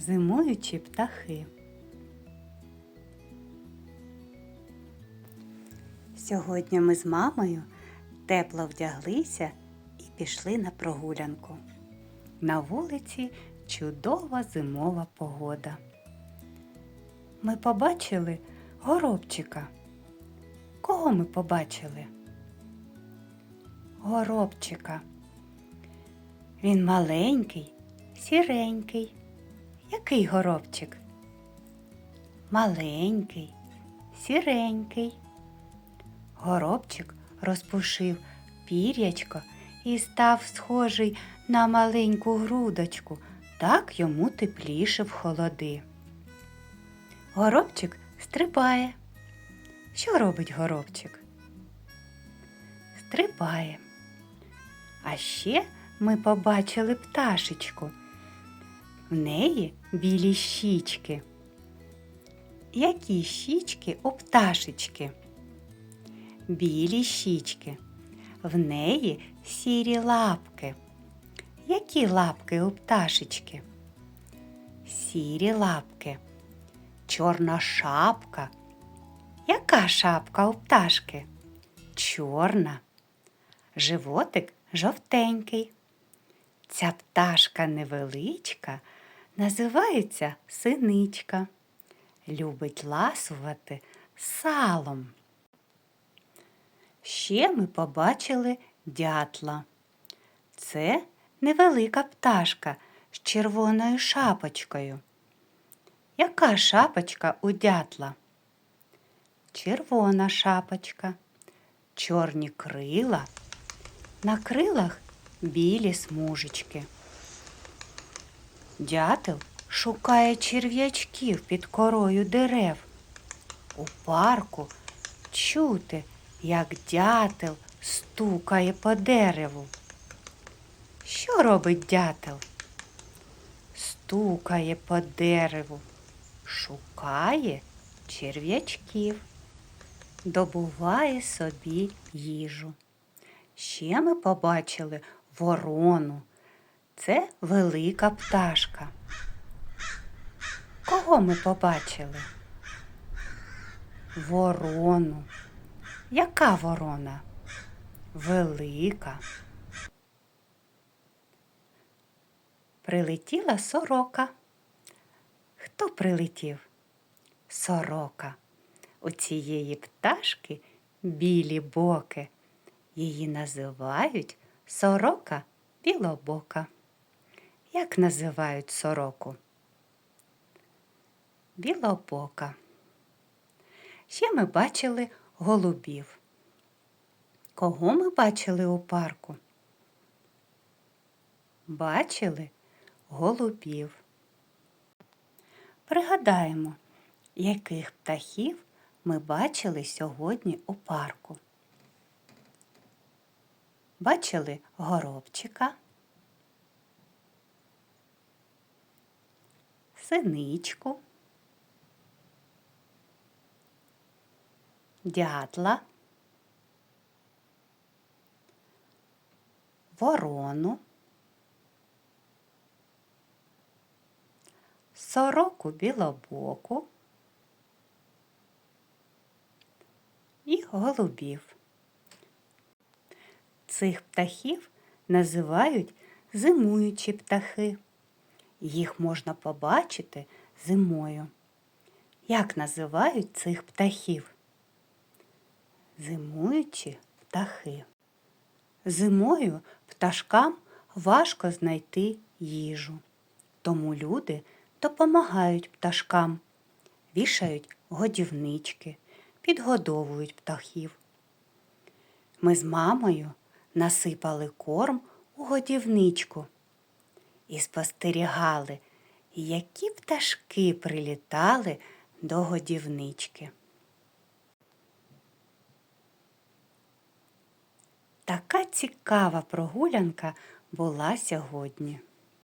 Зимуючі птахи. Сьогодні ми з мамою тепло вдяглися і пішли на прогулянку. На вулиці чудова зимова погода. Ми побачили горобчика. Кого ми побачили? Горобчика. Він маленький, сіренький. Який горобчик? Маленький, сіренький. Горобчик розпушив пір'ячко і став схожий на маленьку грудочку, так йому тепліше в холоди. Горобчик стрибає. Що робить горобчик? Стрибає. А ще ми побачили пташечку. В неї білі щічки. Які щічки у пташечки? Білі щічки. В неї сірі лапки. Які лапки у пташечки? Сірі лапки. Чорна шапка. Яка шапка у пташки? Чорна. Животик жовтенький. Ця пташка невеличка називається синичка. Любить ласувати салом. Ще ми побачили дятла. Це невелика пташка з червоною шапочкою. Яка шапочка у дятла? Червона шапочка, чорні крила, на крилах білі смужечки. Дятел шукає черв'ячків під корою дерев. У парку чути, як дятел стукає по дереву. Що робить дятел? Стукає по дереву, шукає черв'ячків, добуває собі їжу. Ще ми побачили ворону. Це велика пташка. Кого ми побачили? Ворону. Яка ворона? Велика. Прилетіла сорока. Хто прилетів? Сорока. У цієї пташки білі боки. Її називають сорока білобока. Як називають сороку? Білобока. Ще ми бачили голубів. Кого ми бачили у парку? Бачили голубів. Пригадаємо, яких птахів ми бачили сьогодні у парку. Бачили горобчика, синичку, дятла, ворону, сороку білобоку і голубів. Цих птахів називають зимуючі птахи. Їх можна побачити зимою. Як називають цих птахів? Зимуючі птахи. Зимою пташкам важко знайти їжу. Тому люди допомагають пташкам, вішають годівнички, підгодовують птахів. Ми з мамою насипали корм у годівничку і спостерігали, які пташки прилітали до годівнички. Така цікава прогулянка була сьогодні.